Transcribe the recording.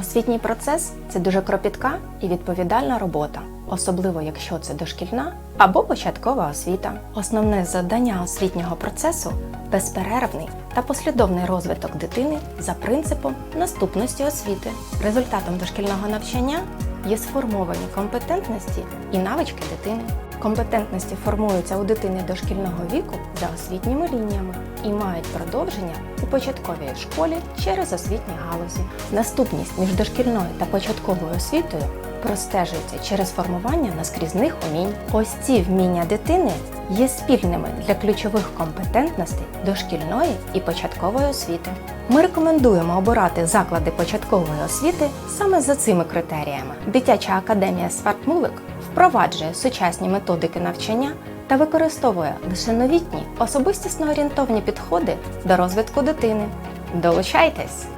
Освітній процес це дуже кропітка і відповідальна робота, особливо якщо це дошкільна або початкова освіта. Основне завдання освітнього процесу безперервний та послідовний розвиток дитини за принципом наступності освіти. Результатом дошкільного навчання є сформовані компетентності і навички дитини. Компетентності формуються у дитини дошкільного віку за освітніми лініями і мають продовження у початковій школі через освітні галузі. Наступність між дошкільною та початковою освітою простежується через формування наскрізних умінь. Ось ці вміння дитини є спільними для ключових компетентностей дошкільної і початкової освіти. Ми рекомендуємо обирати заклади початкової освіти саме за цими критеріями. Дитяча академія Свартмувик впроваджує сучасні методики навчання та використовує лише новітні особистісно орієнтовні підходи до розвитку дитини. Долучайтесь!